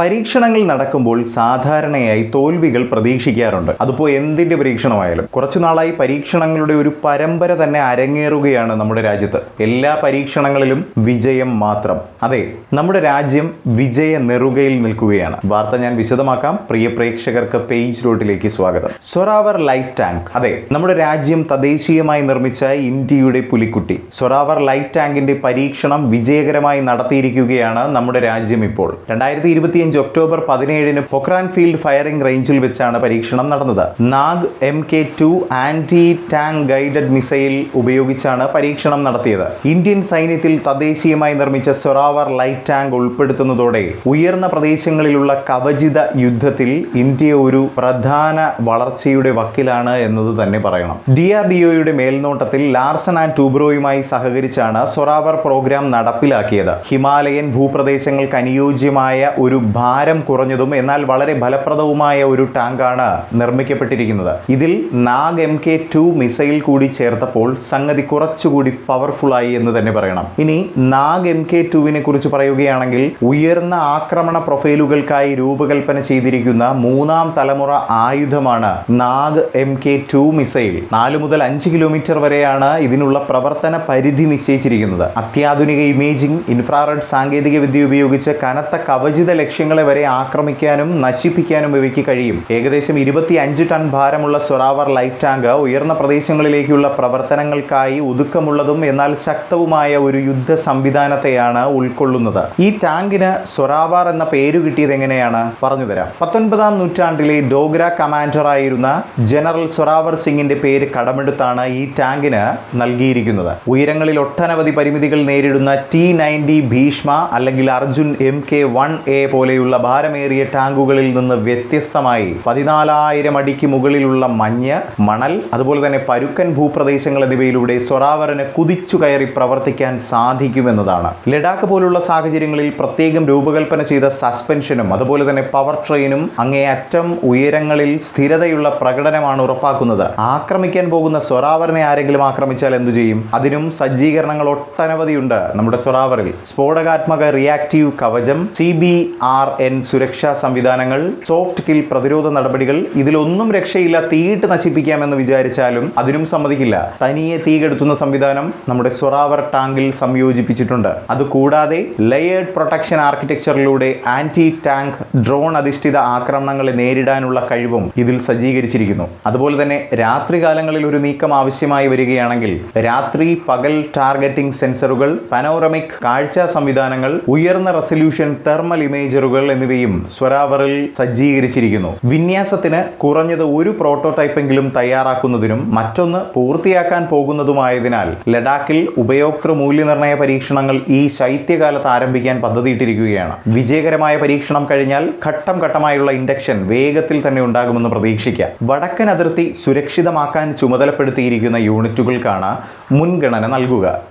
പരീക്ഷണങ്ങൾ നടക്കുമ്പോൾ സാധാരണയായി തോൽവികൾ പ്രതീക്ഷിക്കാറുണ്ട്. അതിപ്പോൾ എന്തിന്റെ പരീക്ഷണമായാലും. കുറച്ചു നാളായി പരീക്ഷണങ്ങളുടെ ഒരു പരമ്പര തന്നെ അരങ്ങേറുകയാണ് നമ്മുടെ രാജ്യത്ത്. എല്ലാ പരീക്ഷണങ്ങളിലും വിജയം മാത്രം. അതെ നമ്മുടെ രാജ്യം വിജയ നെറുകയിൽ നിൽക്കുകയാണ്. വാർത്ത ഞാൻ വിശദമാക്കാം. പ്രിയ പ്രേക്ഷകർക്ക് പേജ് റോട്ടിലേക്ക് സ്വാഗതം. Zorawar light tank. അതെ നമ്മുടെ രാജ്യം തദ്ദേശീയമായി നിർമ്മിച്ച ഇന്ത്യയുടെ പുലിക്കുട്ടി. സൊറാവർ ലൈറ്റ് ടാങ്കിന്റെ പരീക്ഷണം വിജയകരമായി നടത്തിയിരിക്കുകയാണ് നമ്മുടെ രാജ്യം ഇപ്പോൾ. രണ്ടായിരത്തി ഇരുപത്തിയഞ്ച് ഒക്ടോബർ പതിനേഴിന് പൊക്രാൻ ഫീൽഡ് ഫയറിംഗ് റേഞ്ചിൽ വെച്ചാണ് പരീക്ഷണം നടന്നത്. Nag M K two anti tank guided missile ഉപയോഗിച്ചാണ് പരീക്ഷണം നടത്തിയത്. ഇന്ത്യൻ സൈന്യത്തിൽ തദ്ദേശീയമായി നിർമ്മിച്ച സൊറാവർ ലൈറ്റ് ടാങ്ക് ഉൾപ്പെടുത്തുന്നതോടെ ഉയർന്ന പ്രദേശങ്ങളിലുള്ള കവചിത യുദ്ധത്തിൽ ഇന്ത്യ ഒരു പ്രധാന വളർച്ചയുടെ വക്കിലാണ് എന്നത് തന്നെ പറയണം. ഡി ആർ ഡി ഒയുടെ മേൽനോട്ടത്തിൽ ലാർസൺ ആൻഡ് ടൂബ്രോയുമായി സഹകരിച്ചാണ് സൊറാവർ പ്രോഗ്രാം നടപ്പിലാക്കിയത്. ഹിമാലയൻ ഭൂപ്രദേശങ്ങൾക്ക് അനുയോജ്യമായ ഒരു ഭാരം കുറഞ്ഞതും എന്നാൽ വളരെ ഫലപ്രദവുമായ ഒരു ടാങ്കാണ് നിർമ്മിക്കപ്പെട്ടിരിക്കുന്നത്. ഇതിൽ Nag M K two missile കൂടി ചേർത്തപ്പോൾ സംഗതി കുറച്ചുകൂടി പവർഫുള്ളായി എന്ന് തന്നെ പറയണം. ഇനി നാഗ് എം കെ ടുവിനെ കുറിച്ച് പറയുകയാണെങ്കിൽ ഉയർന്ന ആക്രമണ പ്രൊഫൈലുകൾക്കായി രൂപകൽപ്പന ചെയ്തിരിക്കുന്ന മൂന്നാം തലമുറ ആയുധമാണ് Nag M K two missile. നാല് മുതൽ അഞ്ച് കിലോമീറ്റർ വരെയാണ് ഇതിനുള്ള പ്രവർത്തന പരിധി നിശ്ചയിച്ചിരിക്കുന്നത്. അത്യാധുനിക ഇമേജിംഗ് ഇൻഫ്രാറെഡ് സാങ്കേതിക വിദ്യ ഉപയോഗിച്ച് കനത്ത കവചിത ലക്ഷ്യങ്ങളെ വരെ ആക്രമിക്കാനും നശിപ്പിക്കാനും ഇവയ്ക്ക് കഴിയും. ഏകദേശം ഇരുപത്തി അഞ്ച് ടൺ ഭാരമുള്ള സൊറാവർ ലൈറ്റ് ടാങ്ക് ഉയർന്ന പ്രദേശങ്ങളിലേക്കുള്ള പ്രവർത്തനങ്ങൾക്കായി ഒതുക്കമുള്ളതും എന്നാൽ ശക്തവുമായ ഒരു യുദ്ധ സംവിധാനത്തെയാണ് ഉൾക്കൊള്ളുന്നത്. ഈ ടാങ്കിന് സൊറാവാർ എന്ന പേര് കിട്ടിയത് എങ്ങനെയാണ്? പറഞ്ഞുതരാം പത്തൊൻപതാം നൂറ്റാണ്ടിലെ ഡോഗ്ര കമാൻഡറായിരുന്ന ജനറൽ സൊറാവർ സിംഗിന്റെ പേര് കടമെടുത്താണ് ഈ ടാങ്കിന് നൽകിയിരിക്കുന്നത്. ഉയരങ്ങളിൽ ഒട്ടനവധി പരിമിതികൾ നേരിടുന്ന ടി നയന്റി ഭീഷ്മ അല്ലെങ്കിൽ Arjun M K one A പോലെയുള്ള ഭാരമേറിയ ടാങ്കുകളിൽ നിന്ന് വ്യത്യസ്തമായി പതിനാലായിരം അടിക്ക് മുകളിലുള്ള മഞ്ഞ് മണൽ അതുപോലെ തന്നെ പരുക്കൻ ഭൂപ്രദേശങ്ങൾ എന്നിവയിലൂടെ സൊറാവറിന് കുതിച്ചു കയറി പ്രവർത്തിക്കാൻ സാധിക്കുമെന്നതാണ്. ലഡാക്ക് പോലുള്ള സാഹചര്യങ്ങളിൽ പ്രത്യേകം രൂപകൽപ്പന ചെയ്ത സസ്പെൻഷനും അതുപോലെ തന്നെ പവർ ട്രെയിനും അങ്ങേയറ്റം ഉയരങ്ങളിൽ സ്ഥിരതയുള്ള പ്രകടനമാണ് ഉറപ്പാക്കുന്നത്. ആക്രമിക്കാൻ പോകുന്ന സൊറാവറിനെ ആരെങ്കിലും ആക്രമിച്ചാൽ എന്തു ചെയ്യും? അതിനും സജ്ജീകരണങ്ങൾ ഒട്ടനവധിയുണ്ട് നമ്മുടെ സൊറാവറിൽ. സ്ഫോടകാത്മക റിയാക്റ്റീവ് കവചം സി ബി ആർ എൻ സുരക്ഷാ സംവിധാനങ്ങൾ സോഫ്റ്റ് കിൽ പ്രതിരോധ നടപടികൾ ഇതിലൊന്നും രക്ഷയില്ല തീയിട്ട് നശിപ്പിക്കാമെന്ന് വിചാരിച്ചാലും അതിനും സമ്മതിക്കില്ല. തനിയെ തീ കെടുത്തുന്ന സംവിധാനം നമ്മുടെ സൊറാവർ ടാങ്കിൽ സംയോജിപ്പിച്ചിട്ടുണ്ട്. അതുകൂടാതെ ലെയേർഡ് പ്രൊട്ടക്ഷൻ ആർക്കിടെക്ചറിലൂടെ ആന്റി ടാങ്ക് ഡ്രോൺ അധിഷ്ഠിത ആക്രമണങ്ങളെ നേരിടാനുള്ള കഴിവും ഇതിൽ സജ്ജീകരിച്ചിരിക്കുന്നു. അതുപോലെ തന്നെ രാത്രികാലങ്ങളിൽ ഒരു നീക്കം ആവശ്യമായി വരികയാണെങ്കിൽ രാത്രി പകൽ ടാർഗറ്റിംഗ് സെൻസറുകൾ പനോറമിക് കാഴ്ച സംവിധാനങ്ങൾ ഉയർന്ന റെസല്യൂഷൻ തെർമൽ ഇമേജറുകൾ എന്നിവയും സ്വരാവറിൽ സജ്ജീകരിച്ചിരിക്കുന്നു. വിന്യാസത്തിന് കുറഞ്ഞത് ഒരു പ്രോട്ടോടൈപ്പെങ്കിലും തയ്യാറാക്കുന്നതിനും മറ്റൊന്ന് പൂർത്തിയാക്കാൻ പോകുന്നതുമായതിനാൽ ലഡാക്കിൽ ഉപയോക്തൃ മൂല്യനിർണയ പരീക്ഷണങ്ങൾ ഈ ശൈത്യകാലത്ത് ആരംഭിക്കാൻ പദ്ധതിയിട്ടിരിക്കുകയാണ്. വിജയകരമായ പരീക്ഷണം കഴിഞ്ഞാൽ ഘട്ടം ഘട്ടമായുള്ള ഇൻഡക്ഷൻ വേഗത്തിൽ തന്നെ ഉണ്ടാകുമെന്ന് പ്രതീക്ഷിക്കാം. വടക്കൻ അതിർത്തി സുരക്ഷിതമാക്കാൻ ചുമതലപ്പെടുത്തിയിരിക്കുന്ന യൂണിറ്റുകൾക്കാണ് മുൻഗണന നൽകുക.